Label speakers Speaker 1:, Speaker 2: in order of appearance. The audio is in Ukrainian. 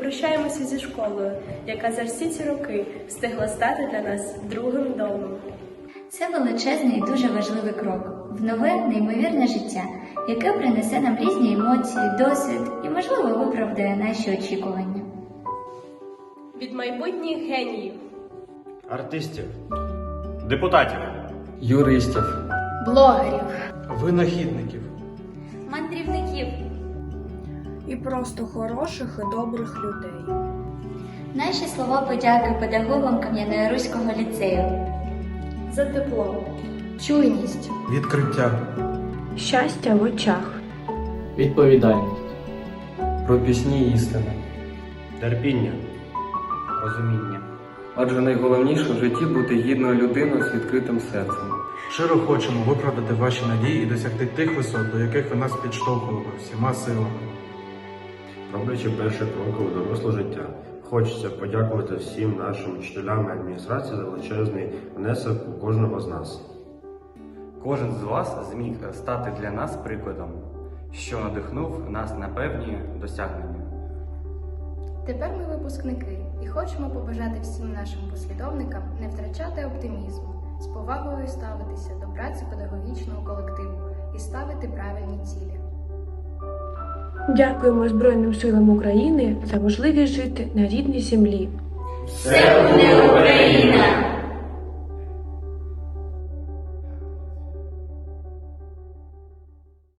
Speaker 1: прощаємося зі школою, яка за всі ці роки встигла стати для нас другим домом.
Speaker 2: Це величезний і дуже важливий крок в нове неймовірне життя, яке принесе нам різні емоції, досвід і, можливо, виправдає наші очікування.
Speaker 1: Від майбутніх геніїв.
Speaker 3: артистів, депутатів,
Speaker 4: юристів,
Speaker 2: Блогерів,
Speaker 5: винахідників.
Speaker 6: І просто хороших і добрих людей.
Speaker 2: наші слова подяки педагогам Кам'яноруського ліцею.
Speaker 1: За тепло,
Speaker 2: Чуйність,
Speaker 5: Відкриття.
Speaker 6: Щастя в очах.
Speaker 4: відповідальність, пропісні істини.
Speaker 3: терпіння, розуміння.
Speaker 4: Адже найголовніше в житті бути гідною людиною з відкритим серцем.
Speaker 5: Щиро хочемо виправдати ваші надії і досягти тих висот, до яких ви нас підштовхували всіма силами.
Speaker 3: Роблячи перші кроки у доросле життя, хочеться подякувати всім нашим вчителям і адміністрації за величезний внесок у кожного з нас.
Speaker 7: Кожен з вас зміг стати для нас прикладом, що надихнув нас на певні досягнення.
Speaker 8: Тепер ми випускники і хочемо побажати всім нашим послідовникам не втрачати оптимізму, з повагою ставитися до праці педагогічного колективу і ставити правильні цілі.
Speaker 6: Дякуємо Збройним силам України за можливість жити на рідній землі.
Speaker 2: Все!